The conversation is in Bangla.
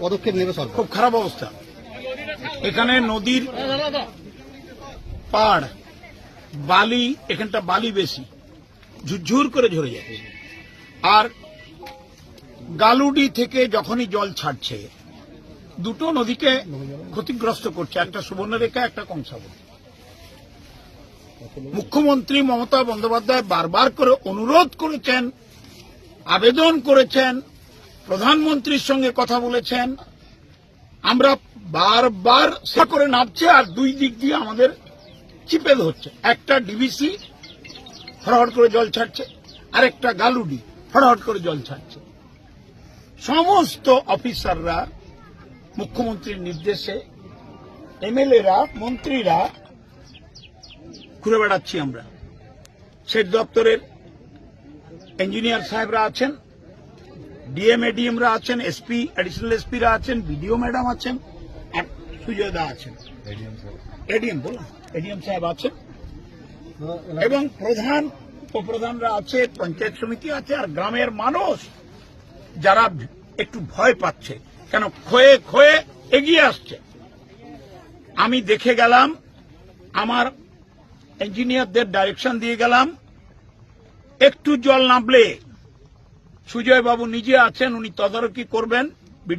পদক্ষেপ নেবে সরকার? খুব খারাপ অবস্থা। এখানে নদীর পাড়, বালি, এখানটা বালি বেশি। ঝুরঝুর করে ঝরে যাচ্ছে। আর গালুডি থেকে যখনই জল ছাড়ছে, দুটো নদীকে ক্ষতিগ্রস্ত করছে। একটা সুবর্ণরেখা, একটা কংসাবতী মুখ্যমন্ত্রী মমতা বন্দ্যোপাধ্যায় বারবার করে অনুরোধ করেছেন, আবেদন করেছেন প্রধানমন্ত্রীর সঙ্গে কথা বলেছেন। আমরা বারবার সে করে নামছে আর দুই দিক দিয়ে আমাদের চিপে ধরছে। একটা ডিবিসি ফরওয়ার্ড করে জল ছাড়ছে আর একটা গালুডি ফরওয়ার্ড করে জল ছাড়ছে। সমস্ত অফিসাররা, মুখ্যমন্ত্রীর নির্দেশে, এমএলএরা, মন্ত্রীরা ঘুরে বেড়াচ্ছি আমরা। সেচ দপ্তরের ইঞ্জিনিয়ার সাহেবরা আছেন ডিএম এডিএমরা আছেন এসপি অ্যাডিশনাল এসপিরা আছেন বিডিও ম্যাডাম আছেন আর সুজয় দা আছেন এডিএম বলুন এডিএম সাহেব আছেন। এবং প্রধান উপপ্রধানরা আছে পঞ্চায়েত সমিতি আছে আর গ্রামের মানুষ যারা একটু ভয় পাচ্ছে কেন ক্ষয়ে ক্ষয়ে এগিয়ে আসছে। আমি দেখে গেলাম আমার ইঞ্জিনিয়ারদের ডাইরেকশন দিয়ে গেলাম একটু জল নামলে সুজয় বাবু নিজে আছেন উনি তদারকি করবেন।